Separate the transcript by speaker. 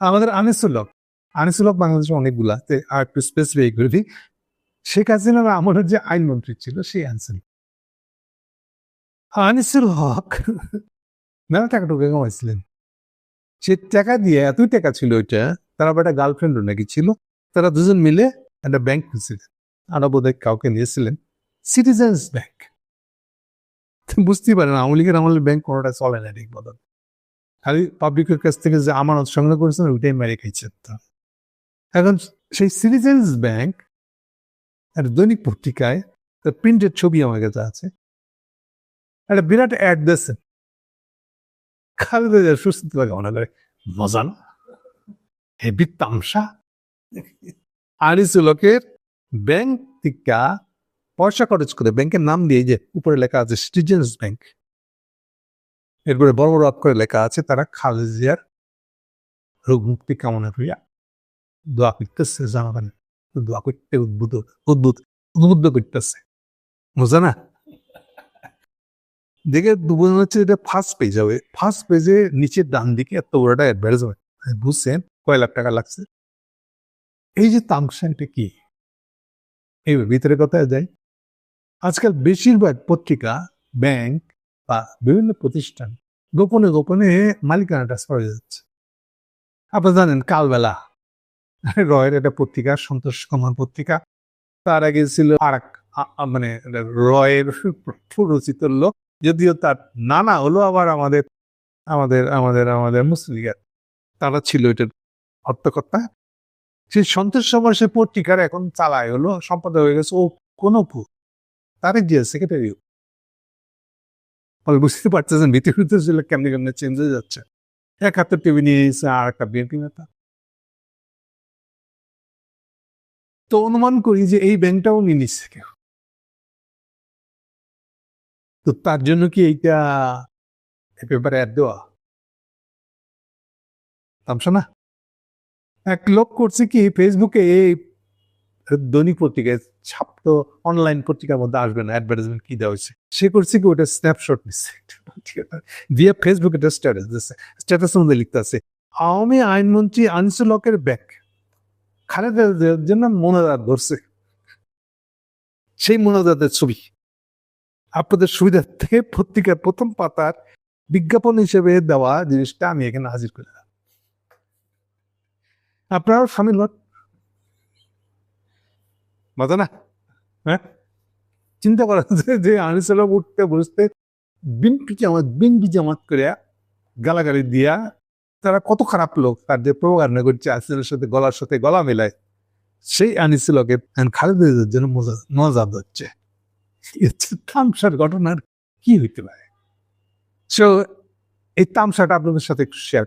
Speaker 1: আমাদের আনিসুল্লক আনিসুল্লক বাংলাদেশে অনেকগুলা আর একটু স্পেসিফিক করে দিই। শেখ হাসিনার আমলের যে আইনমন্ত্রী ছিল, সেই আনসার আনিসুল হক মেলা টাকা টুকে কামাইছিলেন। সে টাকা দিয়ে, এতই টাকা ছিল ওইটা, তার আবার একটা গার্লফ্রেন্ডও নাকি ছিল, তারা দুজন মিলে একটা ব্যাংক খুলছিলেন। আরও বোধহয় কাউকে নিয়েছিলেন। সিটিজেন্স ব্যাংক বুঝতেই পারেন, আওয়ামী লীগের আমলের ব্যাংক কোনোটা চলে না ঠিক মতন খালি পাবলিকের কাছ থেকে যে আমানত সংগ্রহ করেছেন, ওইটাই মেরে খাইছেন তারা। এখন সেই সিটিজেন্স ব্যাংক একটা দৈনিক পত্রিকায় তার প্রিন্টেড ছবি আমার কাছে আছে। একটা বিরাট অ্যাড দিয়েছেন খালেদা জিয়ার সুস্থ লাগে, মনে করে মজা না হেবি তামসা আনিসুলকের ব্যাংক টিকা পয়সা খরচ করে, ব্যাংকের নাম দিয়ে যে উপরে লেখা আছে সিটিজেন্স ব্যাংক এরপরে বড় বড় অক্ষরে লেখা আছে, তারা খালেদা জিয়ার রোগ মুক্তি কামনা করিয়া দোয়া করতেছে জানাবেন দোয়া করতে উদ্ভুত উদ্ভুত উদ্বুদ্ধ করতেছে। বুঝা না? দেখে মনে হচ্ছে এটা ফার্স্ট পেজ হবে। ফার্স্ট পেজে নিচের ডান দিকে এত বড় একটা অ্যাডভার্টাইজমেন্ট বুঝছেন, কয় লাখ টাকা লাগছে? এই যে তামসা এটা কি? এই ভিতরে কথায় যায় আজকাল বেশিরভাগ পত্রিকা ব্যাংক বা বিভিন্ন প্রতিষ্ঠান গোপনে গোপনে মালিকানা ট্রান্সফার হয়ে যাচ্ছে। আপনারা জানেন কালবেলা, রয়ের একটা পত্রিকা, সন্তোষ কুমার পত্রিকা, তার আগে ছিল আর মানে রয়ের প্ররোচিত লোক, যদিও তার নানা হলো আবার আমাদের আমাদের আমাদের আমাদের মুসলিম লীগের। তারা ছিল এটার হত্যকর্তা। সেই সন্তোষ কুমার সে পত্রিকার এখন চালায় হলো, সম্পাদক হয়ে গেছে ও কোন পু তারেক জিয়া সেক্রেটারি ফলে বুঝতে পারতেছেন ভিতরে ছিল কেমনি কেমনি চেঞ্জ হয়ে যাচ্ছে। এক হাতে টিভি নিয়ে এসে আর একটা বিএনপি নেতা। তো অনুমান করি যে এই ব্যাংকটাও নিয়ে নিচ্ছে কেউ। তো তার জন্য কি এইটা এই পেপারে অ্যাড দেওয়া? তামসা না? এক লোক করছে কি ফেসবুকে এই দৈনিক পত্রিকায় ছাপ তো অনলাইন পত্রিকার মধ্যে আসবে না অ্যাডভার্টাইজমেন্ট কি দেওয়া হয়েছে? সে করছে কি, ওটা স্ন্যাপশট নিচ্ছে। দিয়ে ফেসবুকে একটা স্ট্যাটাস দিচ্ছে। স্ট্যাটাসের মধ্যে লিখতে আছে, আওয়ামী আইনমন্ত্রী আনিসুল হকের ব্যাগ। খালেদা জন্য মনোজাত ধরছে। সেই মনোজাতের ছবি। আপনাদের সুবিধার্থে পত্রিকার প্রথম পাতার বিজ্ঞাপন হিসেবে দেওয়া জিনিসটা আমি এখানে হাজির করে দিলাম। আপনারাও সামিল মজা না হ্যাঁ? চিন্তা করা যে আনিসুল উঠতে বসতে বিনপি জামাত বিনপি জামাত করে গালাগালি দিয়া তারা কত খারাপ লোক তার যে প্রোগ্রাম করছে আসিলের সাথে গলার সাথে গলা মেলায় সেই আনিসুলকে খালেদের জন্য মজা হচ্ছে তামসার ঘটনার কি হইতে পারে? সো এই তামসাটা আপনাদের সাথে একটু শেয়ার